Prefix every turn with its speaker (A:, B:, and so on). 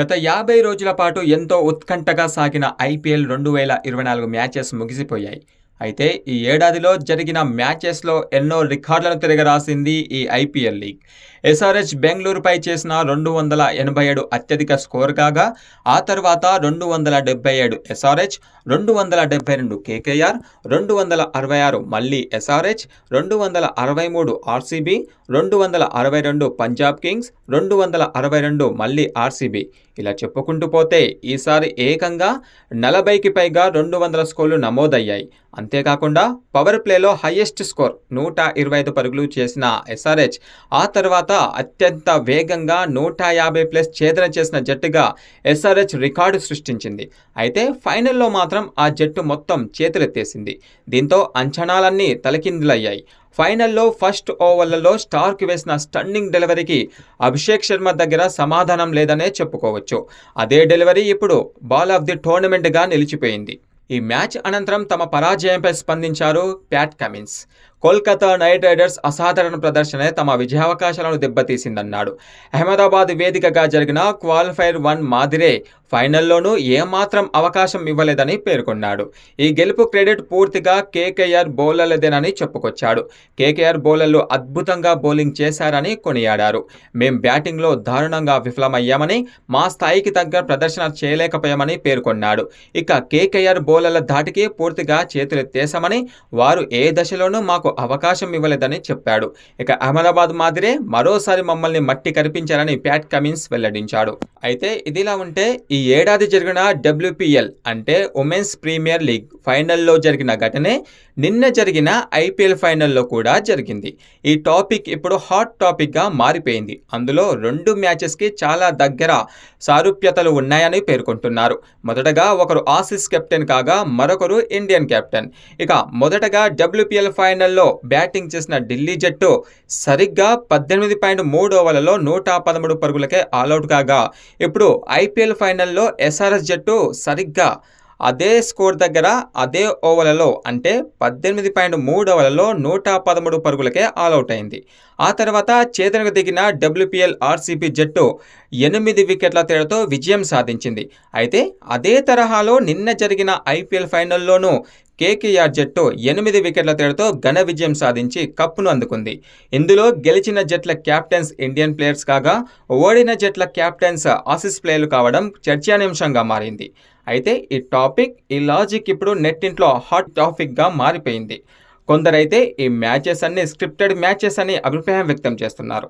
A: గత యాభై రోజుల పాటు ఎంతో ఉత్కంఠగా సాగిన ఐపీఎల్ రెండు వేల ఇరవై నాలుగు మ్యాచెస్ ముగిసిపోయాయి. అయితే ఈ ఏడాదిలో జరిగిన మ్యాచెస్లో ఎన్నో రికార్డులను తిరగరాసింది ఈ ఐపీఎల్ లీగ్. ఎస్ఆర్హెచ్ బెంగళూరుపై చేసిన రెండు వందల ఎనభై ఏడు అత్యధిక స్కోర్ కాగా ఆ తర్వాత రెండు వందల డెబ్బై ఏడు ఎస్ఆర్హెచ్ రెండు వందల డెబ్బై రెండు కేకేఆర్ రెండు వందల అరవై ఆరు మళ్ళీ ఎస్ఆర్హెచ్ రెండు వందల అరవై మూడు ఆర్సీబీ రెండు వందల అరవై రెండు పంజాబ్ కింగ్స్ రెండు వందల అరవై రెండు మళ్ళీ ఆర్సీబీ. ఇలా చెప్పుకుంటూ పోతే ఈసారి ఏకంగా నలభైకి పైగా రెండు వందల స్కోర్లు నమోదయ్యాయి. అంతేకాకుండా పవర్ ప్లేలో హైయెస్ట్ స్కోర్ నూట ఇరవై ఐదు పరుగులు చేసిన ఎస్ఆర్హెచ్ ఆ తర్వాత అత్యంత వేగంగా నూట యాభై ప్లస్ ఛేదన చేసిన జట్టుగా ఎస్ఆర్హెచ్ రికార్డు సృష్టించింది. అయితే ఫైనల్లో మాత్రం ఆ జట్టు మొత్తం చేతులెత్తేసింది. దీంతో అంచనాలన్నీ తలకిందులయ్యాయి. ఫైనల్లో ఫస్ట్ ఓవర్లలో స్టార్క్ వేసిన స్టన్నింగ్ డెలివరీకి అభిషేక్ శర్మ దగ్గర సమాధానం లేదనే చెప్పుకోవచ్చు. అదే డెలివరీ ఇప్పుడు బాల్ ఆఫ్ ది టోర్నమెంట్గా నిలిచిపోయింది. ఈ మ్యాచ్ అనంతరం తమ పరాజయంపై స్పందించారు Pat Cummins. Kolkata Knight Riders అసాధారణ ప్రదర్శనే తమ విజయావకాశాలను దెబ్బతీసిందన్నాడు. అహ్మదాబాద్ వేదికగా జరిగిన క్వాలిఫైర్ వన్ మాదిరే ఫైనల్లోనూ ఏమాత్రం అవకాశం ఇవ్వలేదని పేర్కొన్నాడు. ఈ గెలుపు క్రెడిట్ పూర్తిగా కేకేఆర్ బౌలర్లదేనని చెప్పుకొచ్చాడు. కేకేఆర్ బౌలర్లు అద్భుతంగా బౌలింగ్ చేశారని కొనియాడారు. మేం బ్యాటింగ్లో దారుణంగా విఫలమయ్యామని మా స్థాయికి తగ్గ ప్రదర్శన చేయలేకపోయామని పేర్కొన్నాడు. ఇక కేకేఆర్ బౌలర్ల ధాటికి పూర్తిగా చేతులెత్తేశామని వారు ఏ దశలోనూ మాకు అవకాశం ఇవ్వలేదని చెప్పాడు. ఇక అహ్మదాబాద్ మాదిరే మరోసారి మమ్మల్ని మట్టి కనిపించారని ప్యాట్ కమిన్స్ వెల్లడించాడు. అయితే ఇదిలా ఉంటే ఈ ఏడాది జరిగిన డబ్ల్యూపీఎల్ అంటే ఉమెన్స్ ప్రీమియర్ లీగ్ ఫైనల్లో జరిగిన ఘటనే నిన్న జరిగిన ఐపీఎల్ ఫైనల్లో కూడా జరిగింది. ఈ టాపిక్ ఇప్పుడు హాట్ టాపిక్గా మారిపోయింది. అందులో రెండు మ్యాచెస్కి చాలా దగ్గర సారూప్యతలు ఉన్నాయని పేర్కొంటున్నారు. మొదటగా ఒకరు ఆసిస్ కెప్టెన్ కాగా మరొకరు ఇండియన్ కెప్టెన్. ఇక మొదటగా డబ్ల్యూపీఎల్ ఫైనల్లో బ్యాటింగ్ చేసిన ఢిల్లీ జట్టు సరిగ్గా పద్దెనిమిది పాయింట్ మూడు ఓవర్లలో నూట పదమూడు పరుగులకే ఆల్అవుట్ కాగా ఇప్పుడు ఐపీఎల్ ఫైనల్లో ఎస్ఆర్ఎస్ జట్టు సరిగ్గా అదే స్కోర్ దగ్గర అదే ఓవర్లలో అంటే పద్దెనిమిది పాయింట్ మూడు ఓవర్లలో నూట పదమూడు పరుగులకే ఆల్అవుట్ అయింది. ఆ తర్వాత చేతనకు దిగిన డబ్ల్యూపీఎల్ ఆర్సీబీ జట్టు ఎనిమిది వికెట్ల తేడాతో విజయం సాధించింది. అయితే అదే తరహాలో నిన్న జరిగిన ఐపీఎల్ ఫైనల్లోనూ కేకేఆర్ జట్టు ఎనిమిది వికెట్ల తేడాతో ఘన విజయం సాధించి కప్పును అందుకుంది. ఇందులో గెలిచిన జట్ల క్యాప్టెన్స్ ఇండియన్ ప్లేయర్స్ కాగా ఓడిన జట్ల క్యాప్టెన్స్ ఆసిస్ ప్లేయర్లు కావడం చర్చానీయాంశంగా మారింది. అయితే ఈ టాపిక్ ఈ లాజిక్ ఇప్పుడు నెట్టింట్లో హాట్ టాపిక్గా మారిపోయింది. కొందరైతే ఈ మ్యాచెస్ అన్ని స్క్రిప్టెడ్ మ్యాచెస్ అని అభిప్రాయం వ్యక్తం చేస్తున్నారు.